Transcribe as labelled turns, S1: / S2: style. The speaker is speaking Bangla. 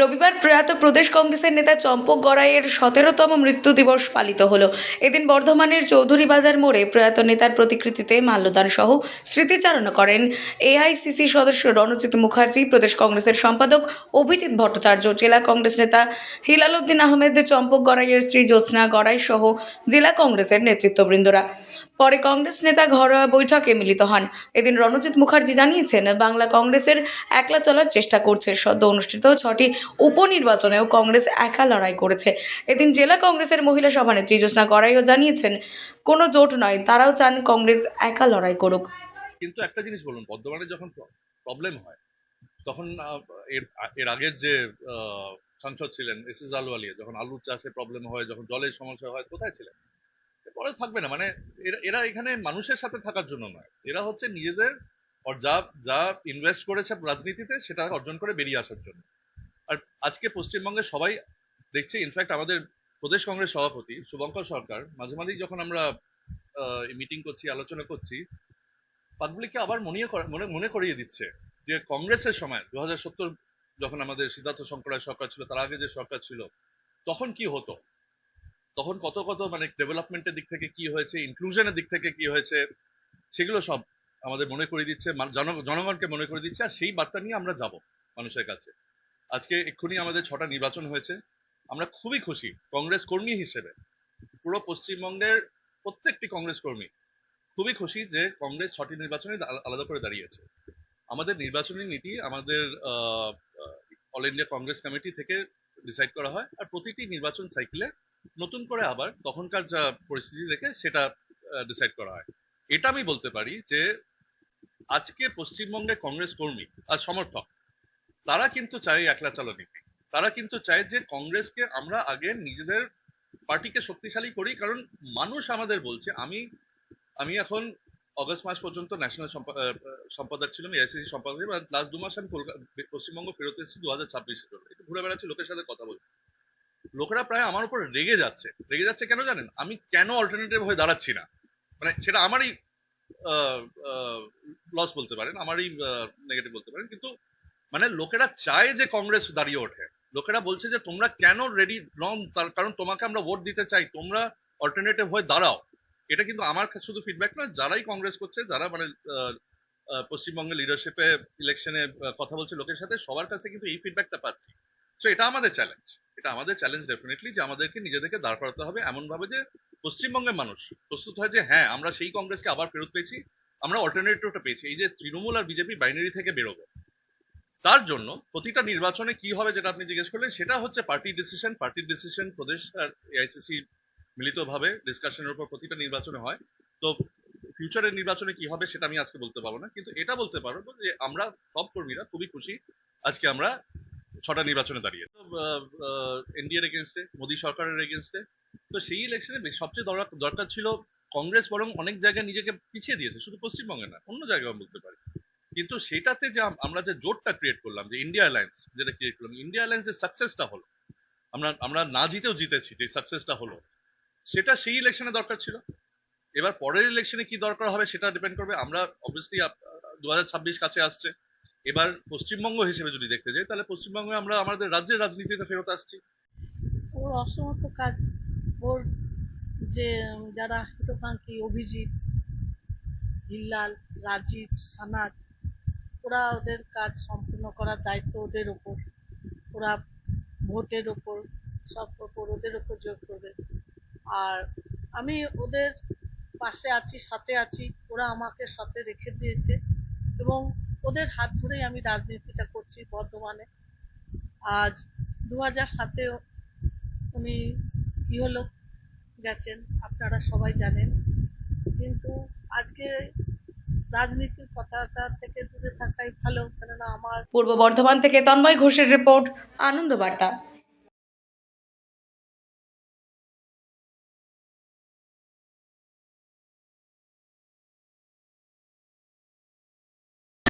S1: রবিবার প্রয়াত প্রদেশ কংগ্রেসের নেতা চম্পক গড়াইয়ের সতেরোতম মৃত্যু দিবস পালিত হলো। এদিন বর্ধমানের চৌধুরী বাজার মোড়ে প্রয়াত নেতার প্রতিকৃতিতে মাল্যদান সহ স্মৃতিচারণা করেন। এআইসিসি সদস্য রণজিৎ মুখার্জি, প্রদেশ কংগ্রেসের সম্পাদক অভিজিৎ ভট্টাচার্য, জেলা কংগ্রেস নেতা হিলাল উদ্দিন আহমেদ, চম্পক গড়াইয়ের স্ত্রী জ্যোৎস্না গড়াই সহ জেলা কংগ্রেসের নেতৃত্ববৃন্দরা। পরে কংগ্রেস নেতা ঘরোয়া বৈঠকে মিলিত হন। এদিন রণজিৎ মুখার্জি জানিয়েছেন, বাংলা কংগ্রেসের একলা চলার চেষ্টা করছে। সদ্য অনুষ্ঠিত ছটি উপনির্বাচনেও কংগ্রেস একা লড়াই করেছে। এদিন জেলা কংগ্রেসের মহিলা সভানেত্রী জ্যোৎস্না গড়াইও জানিয়েছেন, কোনো জোট নয়, তারাও চান কংগ্রেস একা লড়াই করুক।
S2: কিন্তু একটা জিনিস বলুন, বর্ধমানে যখন প্রবলেম হয়, তখন এর এর আগের যে সাংসদ ছিলেন এস এস আলওয়ালিয়া, যখন আলুর চাষে প্রবলেম হয়, যখন জলের সমস্যা হয়, কোথায় ছিলেন? পরে থাকবে না। মানে এরা এখানে মানুষের সাথে থাকার জন্য নয়। এরা হচ্ছে নিজেদের আর যা যা ইনভেস্ট করেছে রাজনীতিতে সেটা অর্জন করে বেরিয়ে আসার জন্য। আর আজকে পশ্চিমবঙ্গে সবাই দেখছে ইনফ্যাক্ট আমাদের প্রদেশ কংগ্রেস সভাপতি শুভঙ্কর সরকার, মাঝে মাঝেই যখন আমরা মিটিং করছি, আলোচনা করছি পাবলিককে আবার মনে মনে মনে করিয়ে দিচ্ছে যে কংগ্রেসের সময় দু হাজার সত্তর যখন আমাদের সিদ্ধার্থ শঙ্করের সরকার ছিল, তার আগে যে সরকার ছিল, তখন কি হতো? তখন কত কত মানে ডেভেলপমেন্টের দিক থেকে কি হয়েছে ইনক্লুশনের দিক থেকে কি হয়েছে, সেগুলো সব আমাদের মনে করে দিচ্ছে জনগণকে মনে করে দিচ্ছে, আর সেই বার্তা নিয়ে আমরা যাব মানুষের কাছে। আজকে এক্ষুনি আমাদের ছটা নির্বাচন হয়েছে। আমরা খুবই খুশি, কংগ্রেস কর্মী হিসেবে। পুরো পশ্চিমবঙ্গের প্রত্যেকটি কংগ্রেস কর্মী খুবই খুশি যে কংগ্রেস ছটি নির্বাচনে আলাদা করে দাঁড়িয়েছে। আমাদের নির্বাচনী নীতি আমাদের অল ইন্ডিয়া কংগ্রেস কমিটি থেকে ডিসাইড করা হয়, আর প্রতিটি নির্বাচন সাইকেলে নতুন করে আবার তখনকার যা পরিস্থিতি দেখে সেটা ডিসাইড করা হয়। এটা আমি বলতে পারি যে, আজকে পশ্চিমবঙ্গের কংগ্রেস কর্মী আর সমর্থক, তারা কিন্তু চায় একলা চালো নীতি তারা কিন্তু চায় যে কংগ্রেসকে আমরা আগে নিজেদের পার্টিকে শক্তিশালী করি, কারণ মানুষ আমাদের বলছে, আমি আমি এখন অগস্ট মাস পর্যন্ত ন্যাশনাল সম্পাদক ছিলাম এআইসিসি সম্পাদক লাস্ট দু মাস আমি পশ্চিমবঙ্গ ফেরত এসেছি দু হাজার ছাব্বিশের জন্য ঘুরে বেড়াচ্ছি লোকের সাথে কথা বলছি লোকেরা প্রায় আমার উপর রেগে যাচ্ছে। রেগে যাচ্ছে কেন জানেন? আমি কেন অল্টারনেটিভ হয়ে দাঁড়াচ্ছি না? মানে সেটা আমারই লস বলতে পারেন, আমারই নেগেটিভ বলতে পারেন। কিন্তু মানে লোকেরা চায় যে কংগ্রেস দাঁড়িয়ে ওঠে। লোকেরা বলছে যে, তোমরা কেন রেডি নন তার কারণ তোমাকে আমরা ভোট দিতে চাই। তোমরা অল্টারনেটিভ হয়ে দাঁড়াও। এটা কিন্তু আমার শুধু ফিডব্যাক নয়, যারাই কংগ্রেস করছে, যারা মানে পশ্চিমবঙ্গের লিডারশিপে ইলেকশনে কথা বলছে লোকের সাথে, সবার কাছে কিন্তু এই ফিডব্যাকটা পাচ্ছি। তো এটা আমাদের চ্যালেঞ্জ এটা আমাদের চ্যালেঞ্জ ডেফিনেটলি যে আমাদেরকে নিজেদেরকে দাঁড় করাতে হবে এমনভাবে যে পশ্চিমবঙ্গের মানুষ প্রস্তুত হয় যে হ্যাঁ আমরা সেই কংগ্রেসকে আবার ফেরত পেয়েছি, আমরা অল্টারনেটিভটা পেয়েছি। এই যে তৃণমূল আর বিজেপি বাইনারি থেকে বেরোবো, তার জন্য প্রতিটা নির্বাচনে কি হবে যেটা আপনি জিজ্ঞেস করলেন, সেটা হচ্ছে পার্টি ডিসিশন পার্টির ডিসিশন প্রদেশ আর এআইসিসি মিলিতভাবে ডিসকাশনের উপর প্রতিটা নির্বাচনে হয়। তো ফিউচারের নির্বাচনে কি হবে সেটা আমি আজকে বলতে পারব না। কিন্তু এটা বলতে পারব যে আমরা সব কর্মীরা খুবই খুশি আজকে আমরা ছটা নির্বাচনে দাঁড়িয়ে। এনডিএর এগেনস্টে মোদী সরকারের এগেনস্টে তো সেই ইলেকশনে সবচেয়ে দরকার ছিল কংগ্রেস বরং অনেক জায়গায় নিজেকে পিছিয়ে দিয়েছে, শুধু পশ্চিমবঙ্গে না, অন্য জায়গায় বলতে পারি। কিন্তু সেটাতে যে আমরা যে জোটটা ক্রিয়েট করলাম, যে ইন্ডিয়া অ্যালায়েন্স যেটা ক্রিয়েট করলাম ইন্ডিয়া অ্যালায়েন্সের সাকসেসটা হলো। আমরা আমরা না জিতেও জিতেছি, যে সাকসেসটা হলো। সেটা সেই ইলেকশনে দরকার ছিল। এবার পরের ইলেকশনে কি দরকার হবে সেটা ডিপেন্ড করবে। আমরা অবভিয়াসলি দু হাজার ছাব্বিশ কাছে আসছে। এবার পশ্চিমবঙ্গ হিসেবে যদি দেখতে যাই, তাহলে পশ্চিমবঙ্গে আমরা আমাদের রাজ্যের রাজনীতিতে ফেরত আসছি।
S3: ওর অসমর্থ কাজ। ওর যে যারা হিতকাঙ্ক্ষী অভিজিৎ, হিল্লাল, রাজীব সানাজ ওরা ওদের কাজ সম্পূর্ণ করার দায়িত্ব ওদের ওপর। ওরা ভোটের ওপর, সব ওপর, ওদের ওপর যোগ করবে। আর আমি ওদের পাশে আছি, সাথে আছি, ওরা আমাকে সাথে রেখে দিয়েছে এবং ওদের হাত ধরেই আমি রাজনীতিটা করছি বর্ধমানে। আজ দু হাজার সাতে উনি ইহলোক গেছেন, আপনারা সবাই জানেন। কিন্তু আজকে রাজনীতির কথাটা থেকে দূরে থাকাই ভালো, কেননা আমার
S1: পূর্ব বর্ধমান থেকে তন্ময় ঘোষের রিপোর্ট, আনন্দ বার্তা।